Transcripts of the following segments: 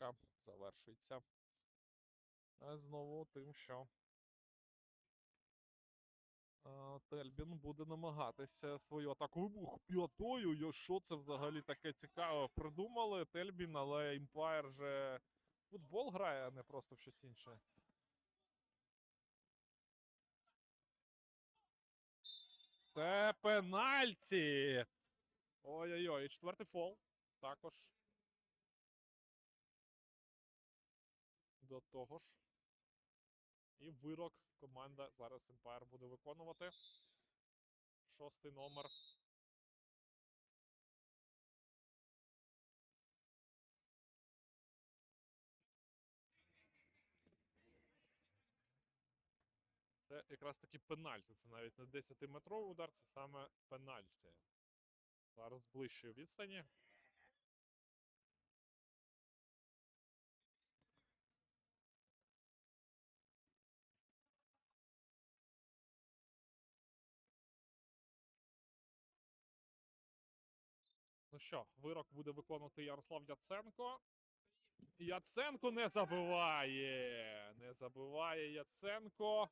атака завершується. А знову тим, що Тельбін буде намагатися свою атаку. Вибух п'ятою. Що це взагалі таке цікаве? Придумали Тельбін, але Імпайр же футбол грає, а не просто в щось інше. Це пенальті. Ой-ой-ой, четвертий фол. Також. До того ж. І вирок команда зараз Empire буде виконувати. Шостий номер. Це якраз таки пенальті. Це навіть не 10-метровий удар, це саме пенальті. Зараз з ближчої відстані. Що, вирок буде виконувати Ярослав Яценко. Яценко не забиває. Не забиває Яценко.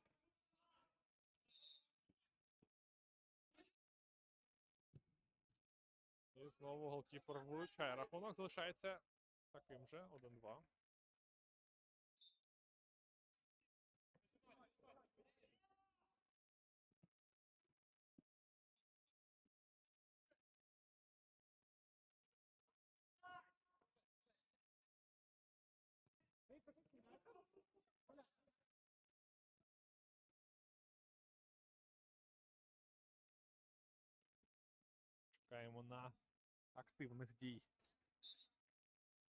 І знову голкіпер виручає. Рахунок залишається таким же 1-2. Чекаємо на активних дій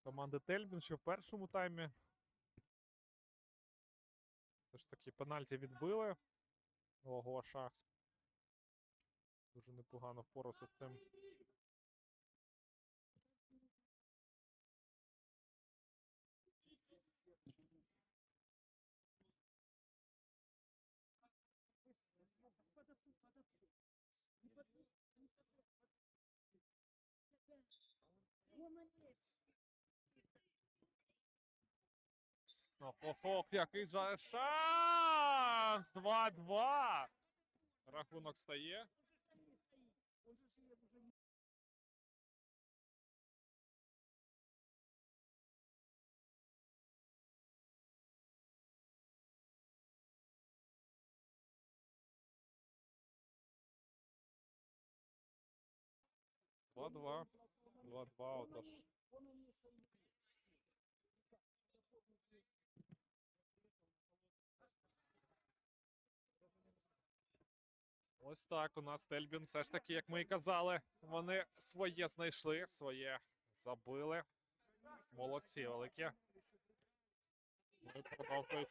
команди Тельбін, що в першому таймі. Все ж таки пенальті відбили. Логоша дуже непогано впорався з цим. Ох, ох, ох, який же шанс! 2-2. Рахунок стає. Два-два. Два-два, отож. Ось так у нас Тельбін. Все ж таки, як ми і казали, вони своє знайшли, своє забили. Молодці великі. Ну ему!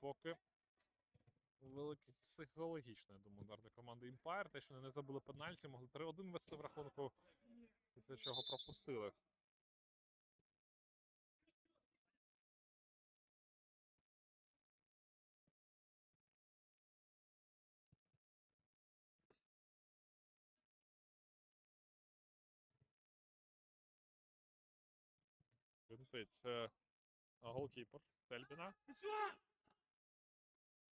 Поки великий психологічний, я думаю, удар для команди Empire. Те, що вони не забили пенальті, могли 3-1 вести в рахунку, після чого пропустили. Винтить голкіпер Тельбіна.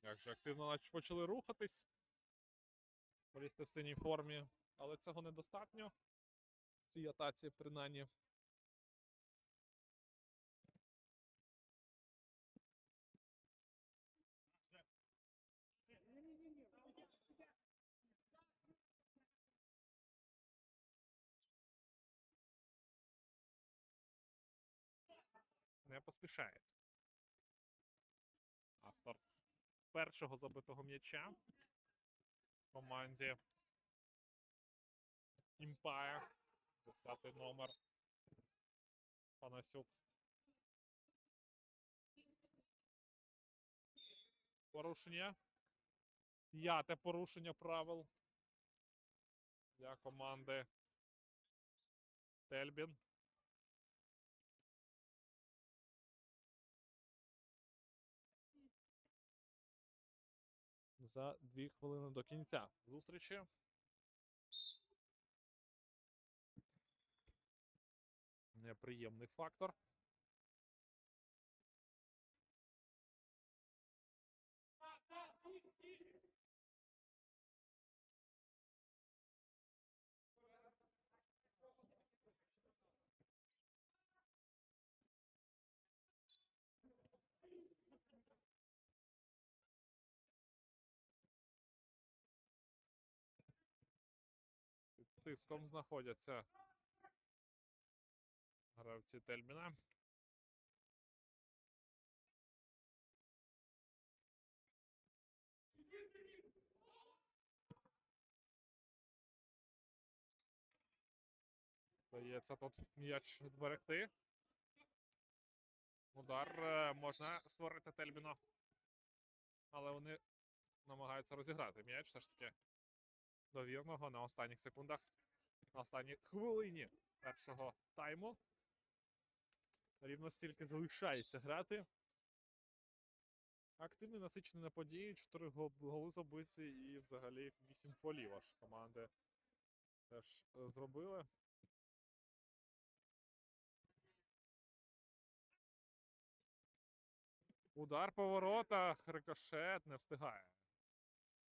Як же активно наче почали рухатись. Полізти в синій формі. Але цього недостатньо. В цій атаці, принаймні. Не поспішають. Автор першого забитого м'яча команді Empire. Десятий номер. Панасюк. Порушення. П'яте порушення правил для команди Тельбін. За дві хвилини до кінця зустрічі. Неприємний фактор. Тиском знаходяться гравці Тельміна. Здається, тут м'яч зберегти. Удар е, можна створити Тельміно. Але вони намагаються розіграти м'яч все ж таки довірного на останніх секундах, на останній хвилині першого тайму. Рівно стільки залишається грати. Активний насичений на події, 4 гол- голи забиті і взагалі 8 фолів аж команди теж е, зробили. Удар по воротах, рикошет не встигає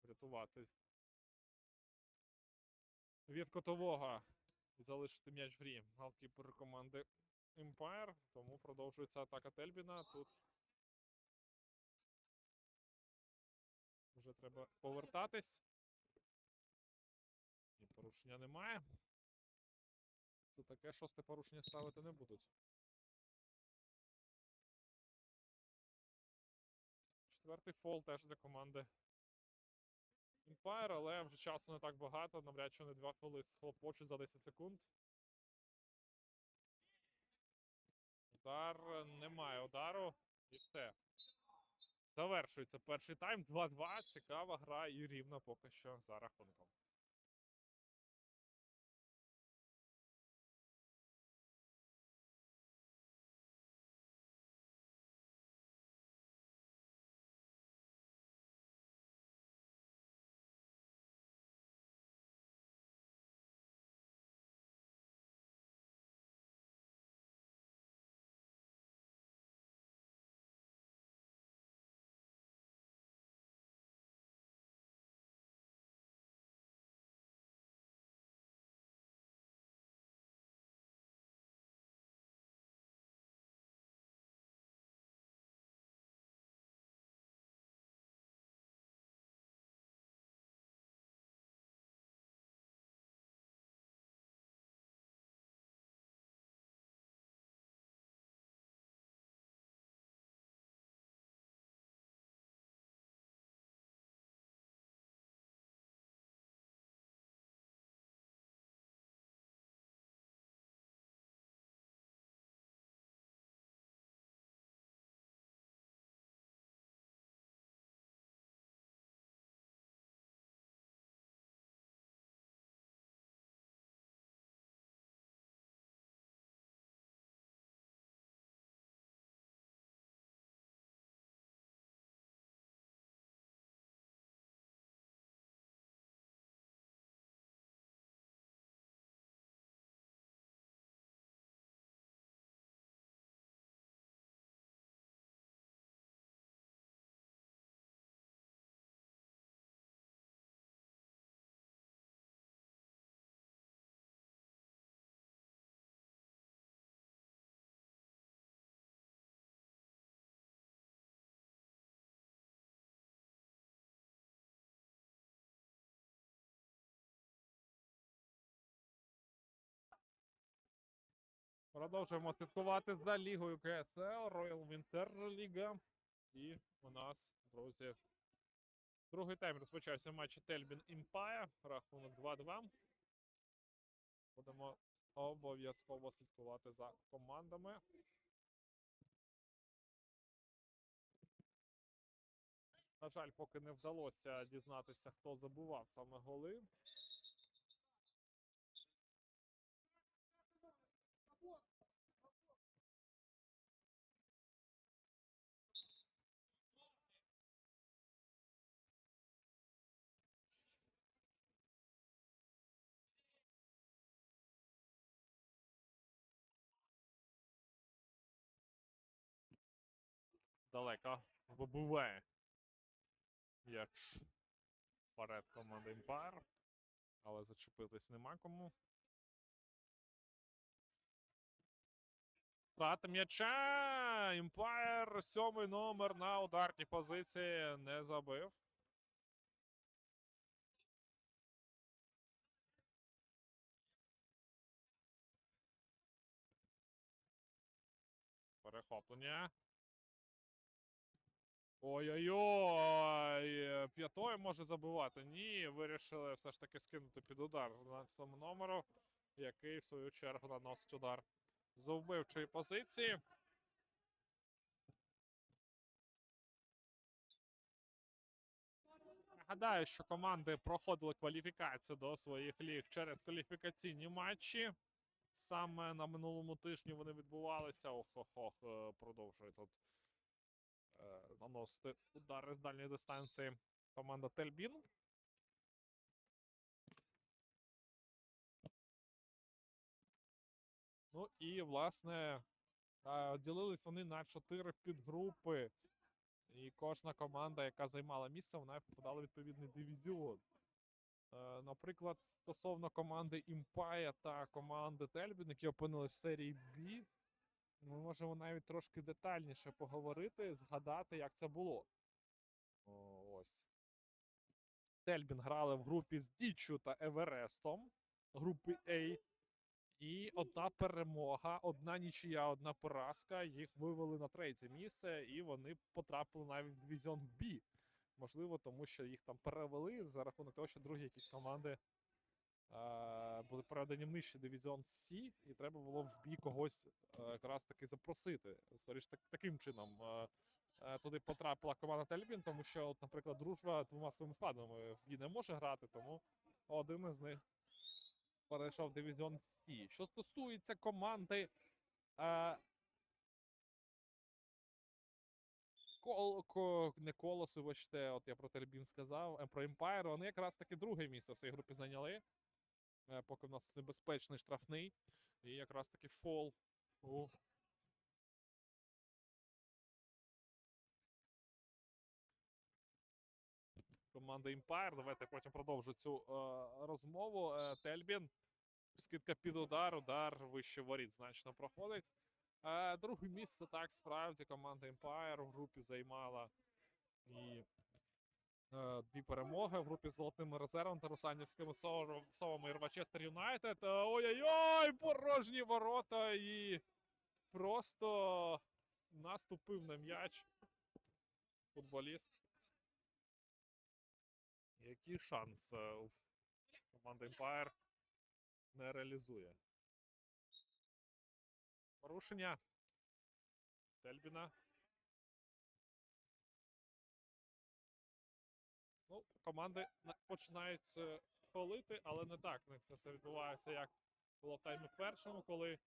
врятувати від котового залишити м'яч в грі. Галкіпер команди Empire, тому продовжується атака Тельбіна. Тут вже треба повертатись. І порушення немає. Це таке шосте порушення ставити не будуть. Четвертий фол теж для команди Empire, але вже часу не так багато. Навряд чи вони два хвили схлопочуть за 10 секунд. Удар немає удару. І все. Завершується перший тайм. 2-2. Цікава гра і рівна поки що за рахунком. Продовжуємо слідкувати за лігою КСЛ, Royal Winter Liga. І у нас, друзі, другий тайм розпочався матч Тельбін Empire. Рахунок 2-2. Будемо обов'язково слідкувати за командами. На жаль, поки не вдалося дізнатися, хто забував саме голи. Здалека вибиває. М'яч вперед команди Empire. Але зачепитись нема кому. Втрата м'яча! Empire сьомий номер на ударній позиції не забив. Перехоплення. Ой-ой-ой! П'ятою може забивати. Ні, вирішили все ж таки скинути під удар 12 номеру, який в свою чергу наносить удар з вбивчої позиції. Нагадаю, що команди проходили кваліфікацію до своїх ліг через кваліфікаційні матчі. Саме на минулому тижні вони відбувалися. Ох-ох-ох, е, продовжує тут наносити удари з дальньої дистанції команда Тельбін. Ну і, власне, е, ділились вони на чотири підгрупи. І кожна команда, яка займала місце, вона попадала в відповідний дивізіон. Е, Наприклад, стосовно команди Імпая та команди Тельбін, які опинились в серії B, ми можемо навіть трошки детальніше поговорити, згадати, як це було. О, ось. Тельбін грали в групі з Діччю та Еверестом, групи A. І одна перемога, одна нічия, одна поразка. Їх вивели на третє місце, і вони потрапили навіть в дивізіон B. Можливо, тому що їх там перевели за рахунок того, що другі якісь команди були переведені в нижчий дивізіон С, і треба було в бій когось е, якраз таки запросити. Скоріше так, таким чином е, е, туди потрапила команда Тельбін, тому що, от, наприклад, дружба двома своїми складами в бій не може грати, тому один із них перейшов в дивізіон С. Що стосується команди. Е, Кол, ко, не колос, вибачте, от я про Тельбін сказав, е, про Empire, вони якраз таки друге місце в цій групі зайняли. Е, поки в нас небезпечний штрафний. І якраз таки фол у команди Empire. Давайте потім продовжу цю е, розмову. Е, Тельбін. Скидка під удар, удар вище воріт значно проходить. Е, друге місце так справді команда Empire в групі займала і дві перемоги в групі з золотим резервом та Русанівськими совами Рвачестер Юнайтед. Е, Ой-ой-ой! Порожні ворота і просто наступив на м'яч футболіст. Який шанс е, у команди Empire не реалізує. Порушення Тельбіна. Команди на- починають фолити, але не так. У них це все відбувається, як було в таймі першому, коли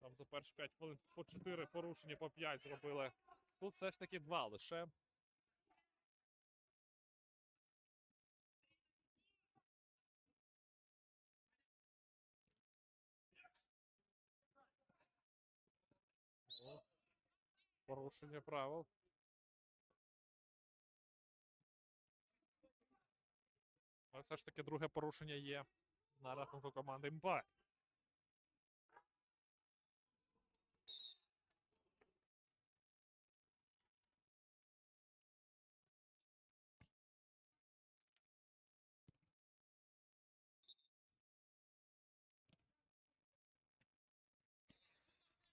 там за перші 5 хвилин по 4 порушення, по 5 зробили. Тут все ж таки 2 лише. Порушення правил. Все ж таки друге порушення є на рахунку команди МП.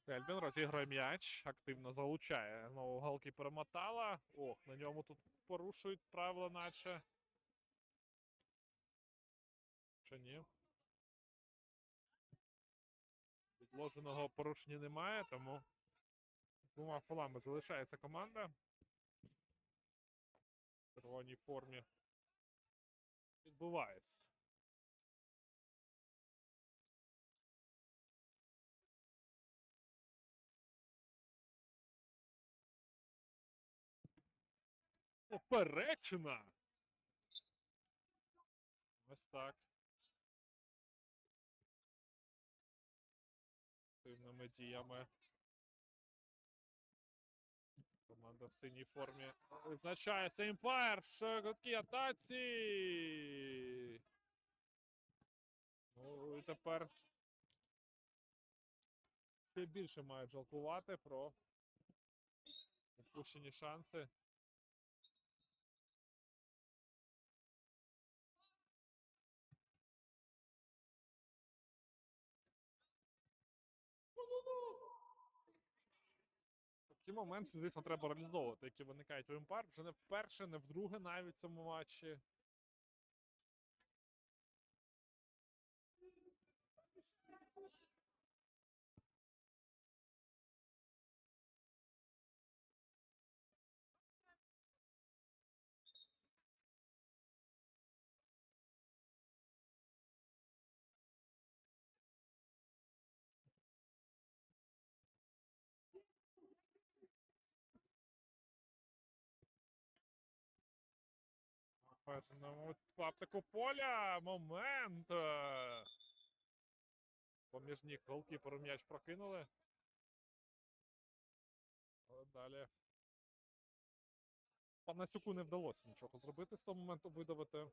Ельбін розігрує м'яч, активно залучає. Знову галки перемотала. Ох, на ньому тут порушують правила, наче. Чи ні? Відложеного порушення немає, тому двома фолами залишається команда. В червоній формі. Відбувається. Поперечина. Ось так. Діями. команда в синій формі визначається імпайр. Швидкі атаці. Ну і тепер ще більше мають жалкувати про упущені шанси. Такі моменти, звісно, треба реалізовувати, які виникають у Імпар. Вже не вперше, не вдруге навіть в цьому матчі. Першому паптику поля. Момент. е. Поміж ніг голкіперу м'яч прокинули. Але далі. Панасюку не вдалося нічого зробити з того моменту видавити.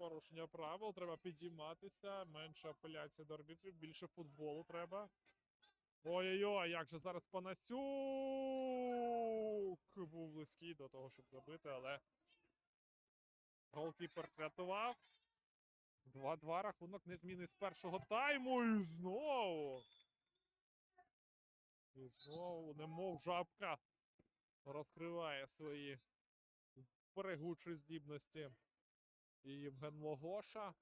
Порушення правил, треба підійматися, менше апеляції до арбітрів, більше футболу треба. Ой-ой-ой, як же зараз Панасюк був близький до того, щоб забити, але голкіпер врятував. 2-2 рахунок не зміни з першого тайму і знову. І знову, немов жабка, розкриває свої перегучі здібності. І Євген Логоша.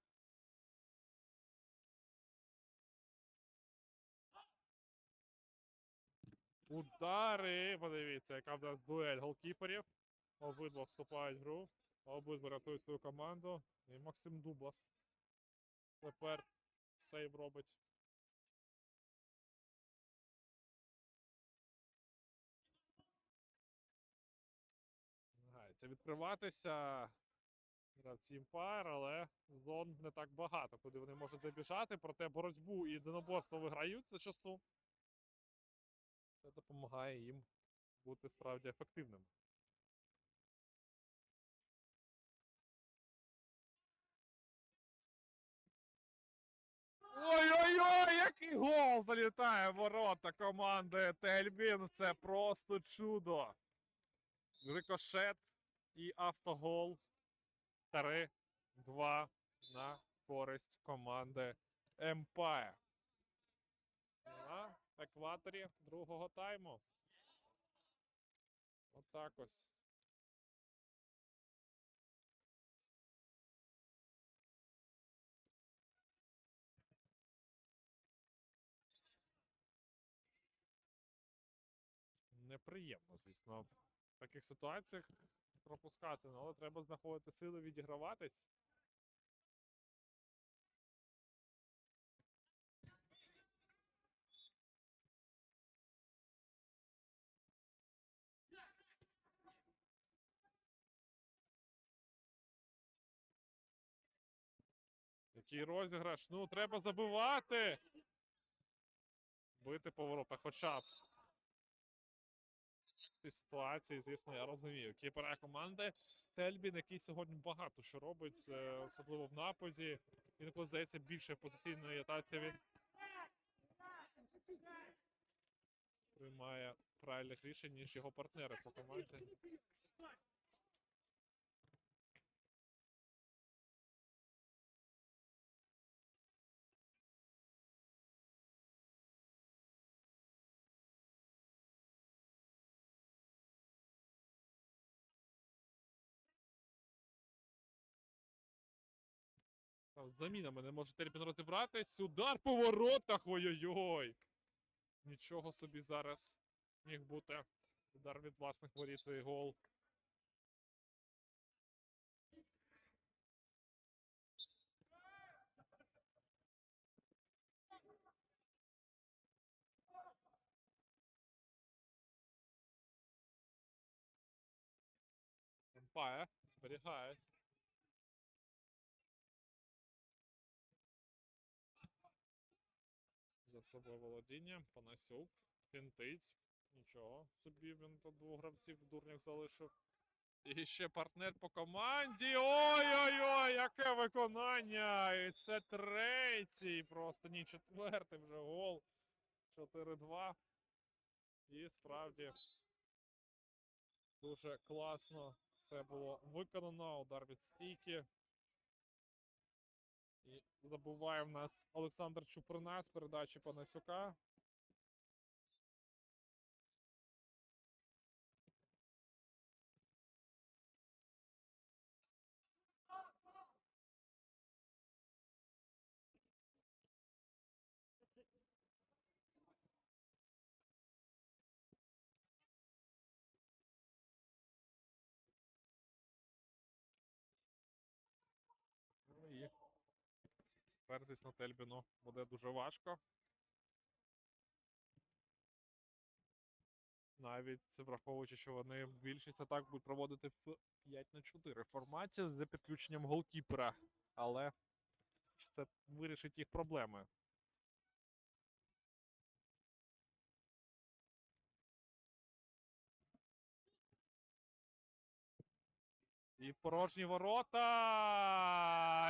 Удари! Подивіться, яка в нас дуель голкіперів. Обидва вступають в гру. Обидва рятують свою команду. І Максим Дубас. Тепер сейв робить. Намагається відкриватися гравці Імпайр, але зон не так багато, куди вони можуть забіжати, проте боротьбу і єдиноборство виграють зачасту. Це допомагає їм бути справді ефективними. Ой-ой-ой, який гол залітає в ворота команди Тельбін. Це просто чудо. Рикошет і автогол. 3-2 на користь команди Empire. На екваторі другого тайму. Отак ось. Неприємно, звісно, в таких ситуаціях пропускати, ну, але треба знаходити сили відіграватись. Який розіграш? Ну, треба забивати. Бити поворота, хоча б. Цій ситуації, звісно, я розумію. Кіпера команди Тельбін, який сьогодні багато що робить, особливо в нападі. Він здається більше позиційної атаці він приймає правильних рішень, ніж його партнери по команді. З замінами не може Тельбін розібратись. Удар по воротах. Ой-ой-ой. Нічого собі зараз міг бути. Удар від власних воріт і гол. Емпає зберігає. Собою володіння. Панасюк. Фінтить. Нічого собі він тут двох гравців в дурнях залишив. І ще партнер по команді. Ой-ой-ой, яке виконання! І це третій, просто ні, четвертий вже гол. 4-2. І справді дуже класно це було виконано. Удар від стійки. І забуває в нас Олександр Чуприна з передачі Панасюка. Тепер, на Тельбіну буде дуже важко. Навіть враховуючи, що вони більшість атак будуть проводити в 5 на 4 форматі з підключенням голкіпера. Але це вирішить їх проблеми. І порожні ворота.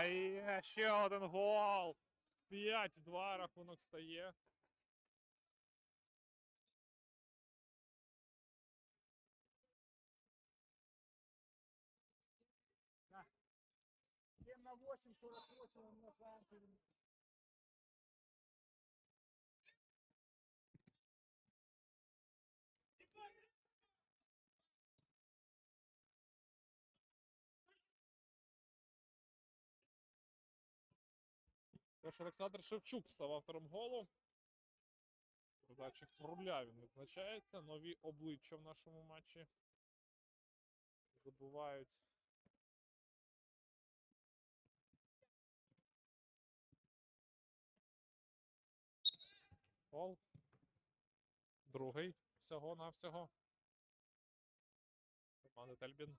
І ще один гол. 5-2 рахунок стає. Тож Олександр Шевчук став автором голу. Передачі Фруля він відзначається. Нові обличчя в нашому матчі. Забувають. Гол. Другий всього навсього. Команда Тельбін.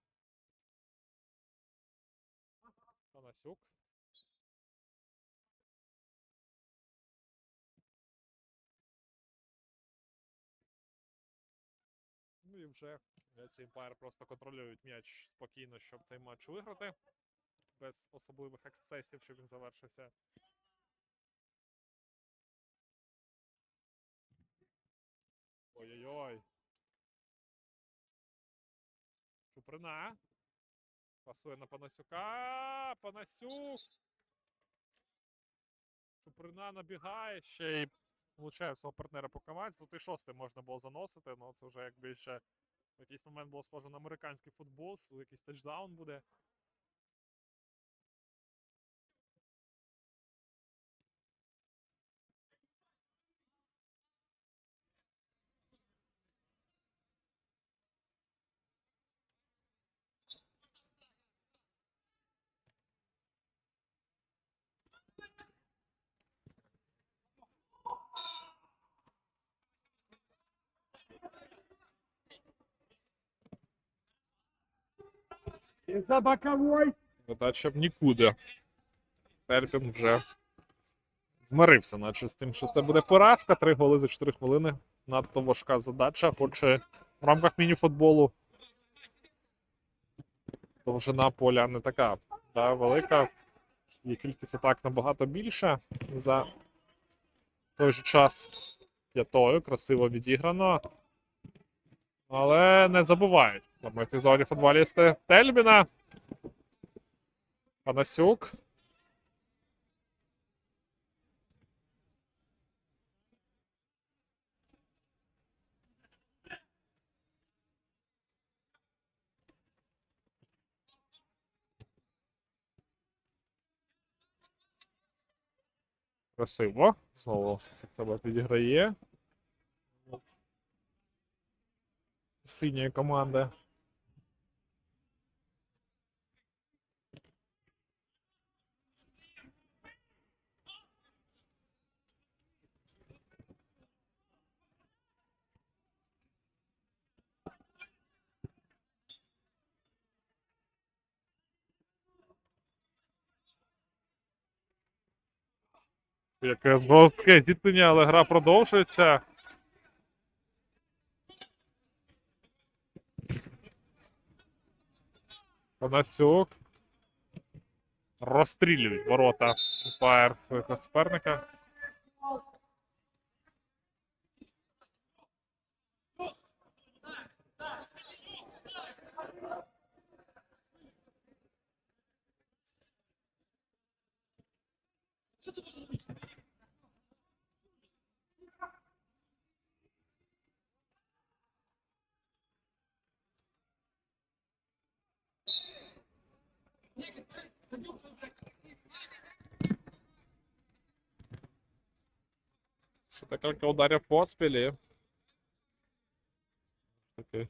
Панасюк. І вже ці Empire просто контролюють м'яч спокійно, щоб цей матч виграти. Без особливих ексцесів, щоб він завершився. Ой-ой-ой. Чуприна. Пасує на Панасюка. Панасюк. Чуприна набігає ще й влучає свого партнера по команді. Тут і шостий можна було заносити, але це вже як більше в якийсь момент було схоже на американський футбол, що тут якийсь тачдаун буде. За боковой. Задача в нікуди. Терпін вже змирився, наче з тим, що це буде поразка. Три голи за 4 хвилини. Надто важка задача, хоч і в рамках міні-футболу. Довжина поля не така та, велика. І кількість атак набагато більша. За той же час п'ятою красиво відіграно. Але не забувають в цьому епізоді футболісти Тельбіна. Панасюк. Красиво. Знову себе підіграє. От. Синьої команди. Яке жорстке зіткнення, але гра продовжується. Панасюк. Розстрілюють ворота свого суперника. Що декілька ударів поспілі. і... Такий.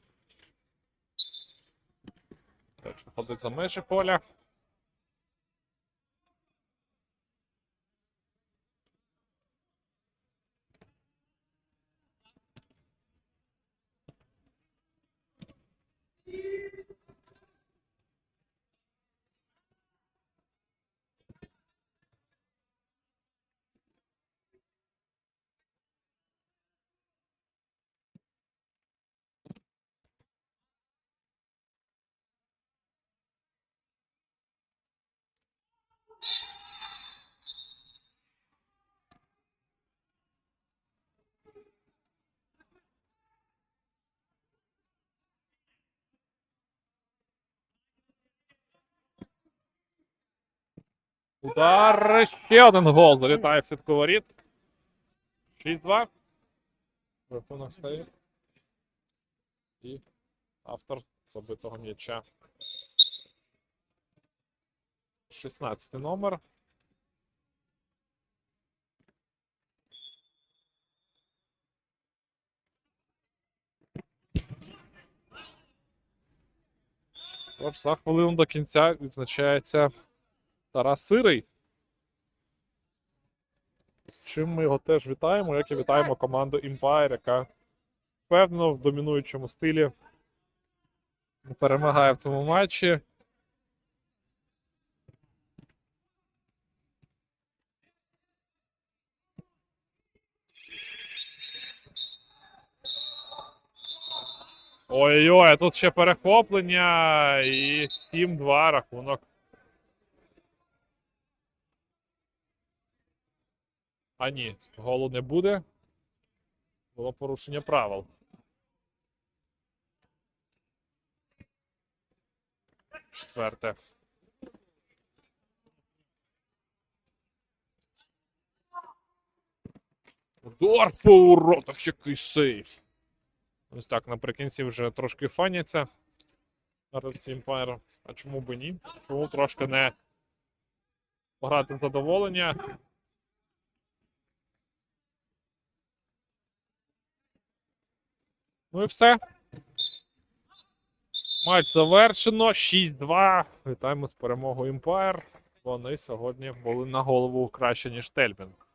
Речі, ходить за межі поля. Удар. Ще один гол. Залітає в сітку воріт. 6-2. Рахунок стає. І автор забитого м'яча. 16 номер. Тож за хвилину до кінця відзначається Тарас Сирий. Чим ми його теж вітаємо, як і вітаємо команду Empire, яка впевнено в домінуючому стилі перемагає в цьому матчі. Ой-ой, тут ще перехоплення і 7-2 рахунок. А ні, голу не буде. Було порушення правил. Четверте. Удар по уротах, який сейф. Ось так, наприкінці вже трошки фаняться. Гравці Empire. А чому би ні? Чому трошки не пограти задоволення? Ну і все. Матч завершено. 6-2. Вітаємо з перемогою Empire. Вони сьогодні були на голову краще, ніж Тельбінг.